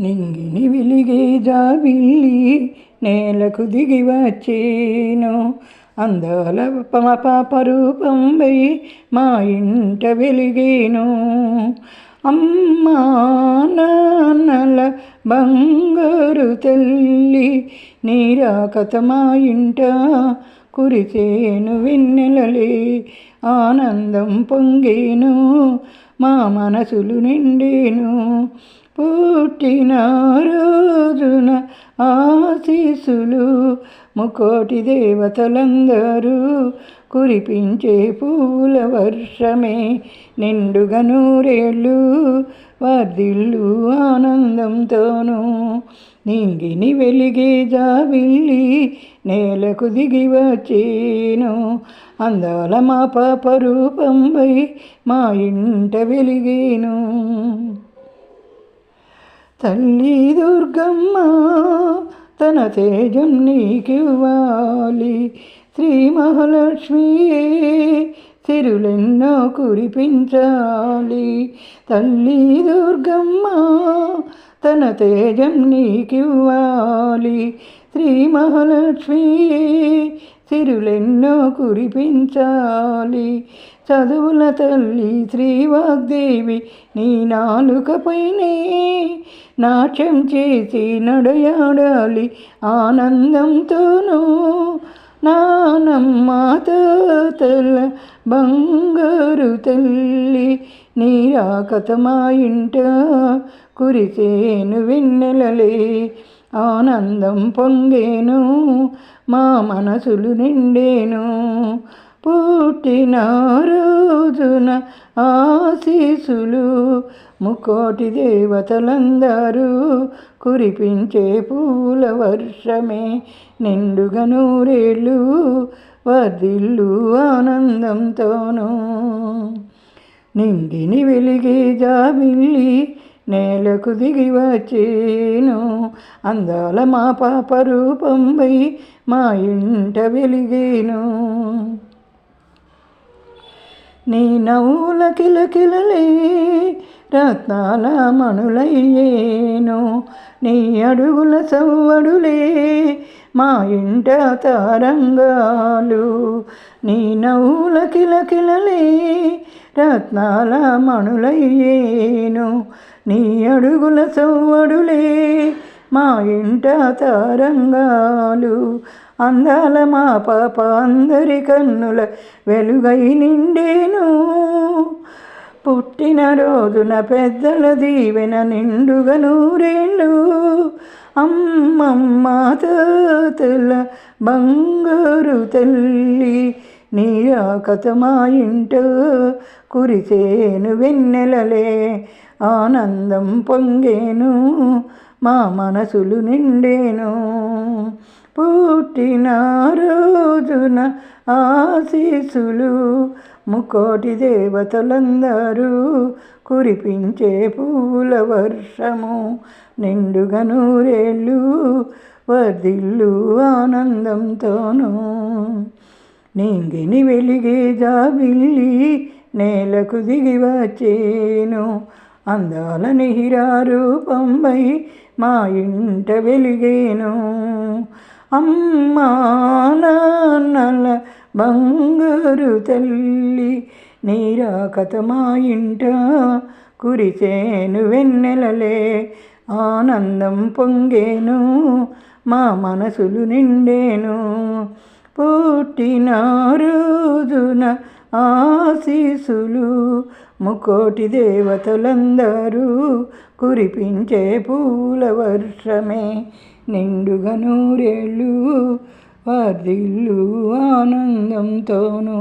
నింగిని వెలిగే జాబిల్లి నేలకు దిగి వచ్చేను. అందాల పమ పాప మా ఇంట వెలిగేను. అమ్మా నాన్నల బంగారు తల్లి నీరాకత మా ఇంట కురిసేను వెన్నెలలే ఆనందం పొంగేను మా మనసులు నిండేను. పుట్టిన రోజున ఆశీసులు ముకోటి దేవతలందరూ కురిపించే పూల వర్షమే నిండుగా నూరేళ్ళు వర్దిల్లు ఆనందంతోనూ. నింగిని వెలిగే జాబిల్లి నేలకు దిగి వచ్చేను. అందాల మా పాప రూపంపై మా ఇంట వెలిగేను. తల్లి దుర్గమ్మ తన తేజం నీకివ్వాలి. శ్రీ మహాలక్ష్మి తిరులెన్నో కురిపించాలి. తల్లి దుర్గమ్మ తన తేజం నీకివ్వాలి. శ్రీ మహాలక్ష్మి సిరులెన్నో కురిపించాలి. చదువుల తల్లి శ్రీ వాగ్దేవి నీ నాలుకపైనే నాట్యం చేసి నడయాడాలి ఆనందంతోనూ. నానమ్మ తల్ల బంగారు తల్లి నీరాకత మా ఇంట కురిసేను వెన్నెలలే. ఆనందం పొంగేను మా మనసులు నిండేను. పుట్టిన రోజున ఆశీసులు ముకోటి దేవతలందరూ కురిపించే పూల వర్షమే నిండుగా నూరేళ్ళు వదిల్లు ఆనందంతోనూ. నింగిని వెలిగే జాబిల్లి నేలకు దిగి వచ్చేను. అందాల మా పాప రూపంపై మా ఇంట వెలిగేను. నీ నవ్వుల కిలకిలలే రత్నాల మణులయ్యేను. నీ అడుగుల సవ్వడులే మా ఇంట తారంగాలు. నీ నవ్వుల కిలకిలలే రత్నాల మణులయ్యేను. నీ అడుగుల సవ్వడులే మా ఇంట తారంగాలు. అందాల మా పాప అందరి కన్నుల వెలుగై నిండేను. పుట్టిన రోజున పెద్దల దీవెన నిండుగా నూరేళ్ళు అమ్మమ్మ తాతల బంగారు తల్లి నీరాకత మా ఇంట కురిసేను వెన్నెలలే ఆనందం పొంగేను మా మనసులు నిండేను. పుట్టిన రోజున ఆశీసులు ముకోటి దేవతలందరూ కురిపించే పూల వర్షము నిండుగా నూరేళ్ళు వర్దిల్లు ఆనందంతోనూ. నింగిని వెలిగే జాబిల్లి నేలకు దిగి వచ్చేను అందాల నిహిరారూపంపై మా ఇంట వెలిగేను. అమ్మా నాన్నల బంగారు తల్లి నీరాకత మా ఇంట కురిసేను వెన్నెలలే ఆనందం పొంగేను మా మనసులు నిండేను. పుట్టిన రోజున ఆశీసులు ముకోటి దేవతలందరూ కురిపించే పూల వర్షమే నిండుగా నూరేళ్ళు ఆనందంతోనూ.